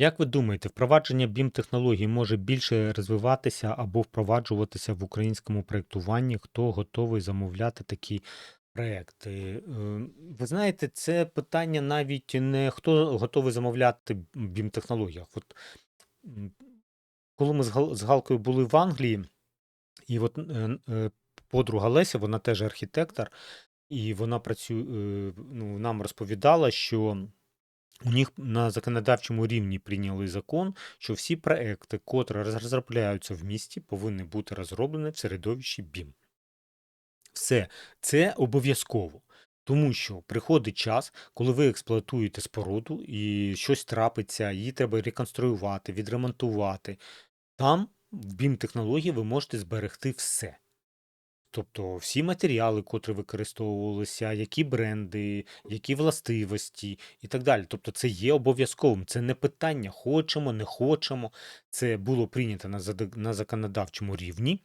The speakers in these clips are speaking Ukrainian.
Як ви думаєте, впровадження BIM-технологій може більше розвиватися або впроваджуватися в українському проєктуванні? Хто готовий замовляти такі проекти? Е, Ви знаєте, це питання навіть не хто готовий замовляти в BIM-технологіях. От, коли ми з Галкою були в Англії, і от е, е, подруга Леся, вона теж архітектор, і вона працює, ну, нам розповідала, що у них на законодавчому рівні прийняли закон, що всі проекти, котрі розробляються в місті, повинні бути розроблені в середовищі BIM. Все, це обов'язково. Тому що приходить час, коли ви експлуатуєте споруду і щось трапиться, її треба реконструювати, відремонтувати. Там в BIM-технології ви можете зберегти все. Тобто всі матеріали, котрі використовувалися, які бренди, які властивості і так далі. Тобто це є обов'язковим. Це не питання, хочемо, не хочемо. Це було прийнято на, законодавчому рівні.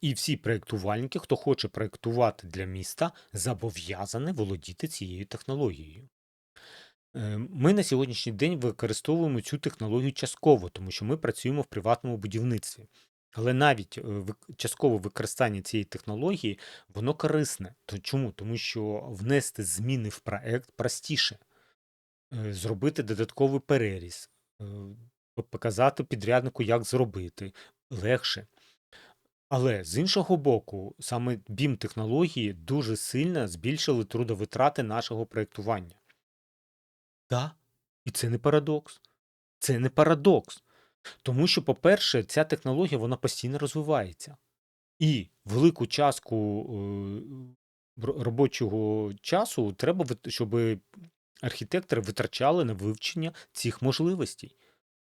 І всі проєктувальники, хто хоче проєктувати для міста, зобов'язані володіти цією технологією. Е, Ми на сьогоднішній день використовуємо цю технологію частково, тому що ми працюємо в приватному будівництві. Але навіть е, часткове використання цієї технології, воно корисне. То чому? Тому що внести зміни в проект простіше, Е, зробити додатковий переріз, е, показати підряднику, як зробити легше. Але з іншого боку, саме BIM-технології дуже сильно збільшили трудовитрати нашого проєктування. Так, і це не парадокс. Це не парадокс. Тому що, по-перше, ця технологія вона постійно розвивається. І велику частку е, робочого часу треба, щоб архітектори витрачали на вивчення цих можливостей,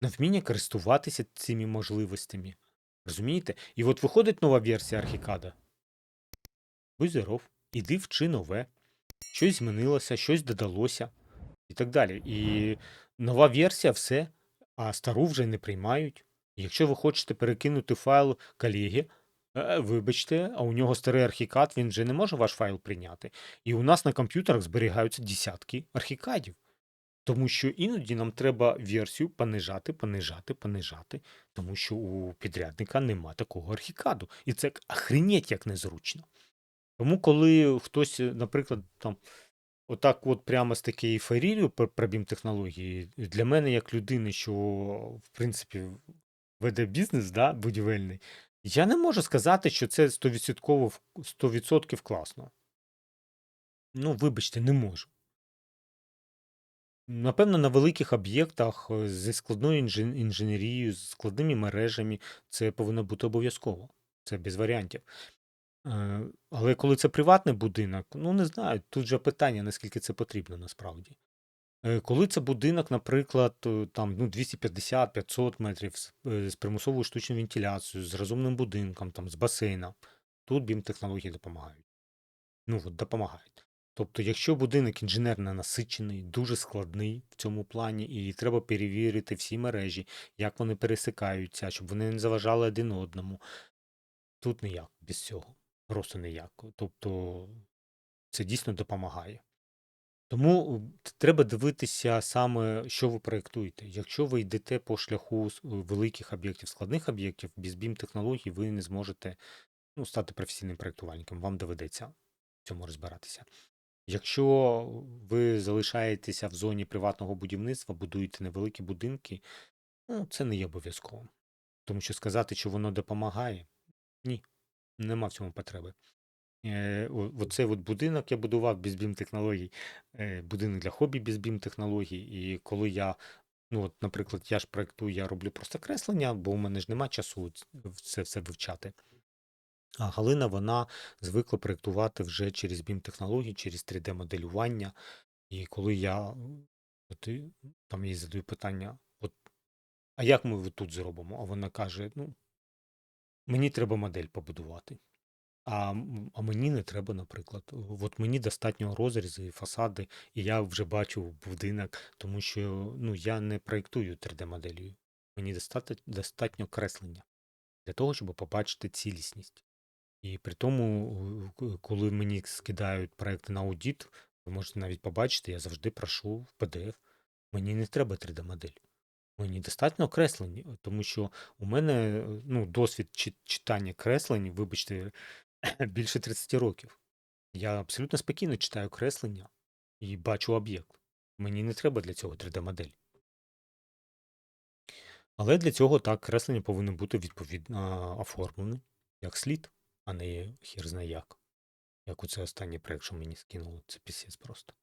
на вміння користуватися цими можливостями. Розумієте? І от виходить нова версія Архікада. Будь здоров, іди вчи нове, щось змінилося, щось додалося і так далі. І нова версія все, а стару вже не приймають. Якщо ви хочете перекинути файл колеги, е, вибачте, а у нього старий архікад, він вже не може ваш файл прийняти. І у нас на комп'ютерах зберігаються десятки архікадів. Тому що іноді нам треба версію понижати, понижати, понижати, тому що у підрядника нема такого архікаду. І це охренеть як незручно. Тому, коли хтось, наприклад, там отак от прямо з такою ейфорією про, про BIM-технології, для мене, як людини, що в принципі веде бізнес, да, будівельний, я не можу сказати, що це 100%, 100% класно. Ну, вибачте, не можу. Напевно, на великих об'єктах е, зі складною інженерією, з складними мережами це повинно бути обов'язково. Це без варіантів. Е, Але коли це приватний будинок, ну не знаю, тут же питання, наскільки це потрібно насправді. Е, Коли це будинок, наприклад, е, там ну, 250-500 метрів з, примусовою штучною вентиляцією, з розумним будинком, там, з басейном, тут BIM-технології допомагають. Ну, от допомагають. Тобто, якщо будинок інженерно насичений, дуже складний в цьому плані, і треба перевірити всі мережі, як вони пересикаються, щоб вони не заважали один одному. Тут ніяк без цього. Просто ніяк. Тобто це дійсно допомагає. Тому треба дивитися саме, що ви проєктуєте. Якщо ви йдете по шляху е, великих об'єктів, складних об'єктів, без BIM-технологій ви не зможете ну, стати професійним проєктувальником. Вам доведеться в цьому розбиратися. Якщо ви залишаєтеся в зоні приватного будівництва, будуєте невеликі будинки, ну, це не є обов'язковим. Тому що сказати, що воно допомагає, ні, нема в цьому потреби. Е, Оцей от будинок я будував без BIM-технологій, е, будинок для хобі без BIM-технологій. І коли я, ну от, наприклад, я ж проєктую, я роблю просто креслення, бо у мене ж нема часу це все вивчати. А Галина, вона звикла проєктувати вже через BIM-технології, через 3D-моделювання. І коли я от, там їй задаю питання, от, а як ми тут зробимо? А вона каже: ну, мені треба модель побудувати. А, а мені не треба, наприклад. От мені достатньо розрізу і фасади, і я вже бачу будинок, тому що ну, я не проєктую 3D-моделью. Мені достатньо, креслення для того, щоб побачити цілісність. І при тому, коли мені скидають проекти на аудит, ви можете навіть побачити, я завжди прошу в PDF. Мені не треба 3D-модель. Мені достатньо креслень, тому що у мене, ну, досвід чи читання креслень, вибачте, більше 30 років. Я абсолютно спокійно читаю креслення і бачу об'єкт. Мені не треба для цього 3D-модель. Але для цього так, креслення повинно бути відповідно оформлене, як слід, а не хір знає як. Як оце останній проект, що мені скинуло, це пісець просто.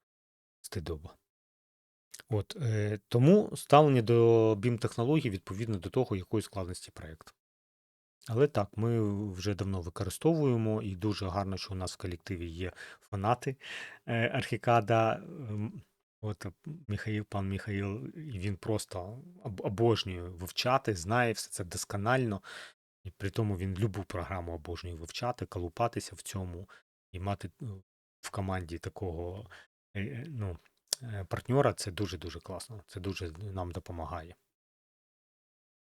Стидоба. От, е, тому ставлення до BIM-технологій відповідно до того, якої складності проєкт. Але так, ми вже давно використовуємо, і дуже гарно, що у нас в колективі є фанати е, Архікада. Ем, От Михаїл, пан Михаїл, і він просто обожнює вивчати, знає все це досконально. І при тому він любу програму обожнює вивчати, колупатися в цьому і мати ну, в команді такого е, е, ну, е, партньора це дуже-дуже класно. Це дуже нам допомагає.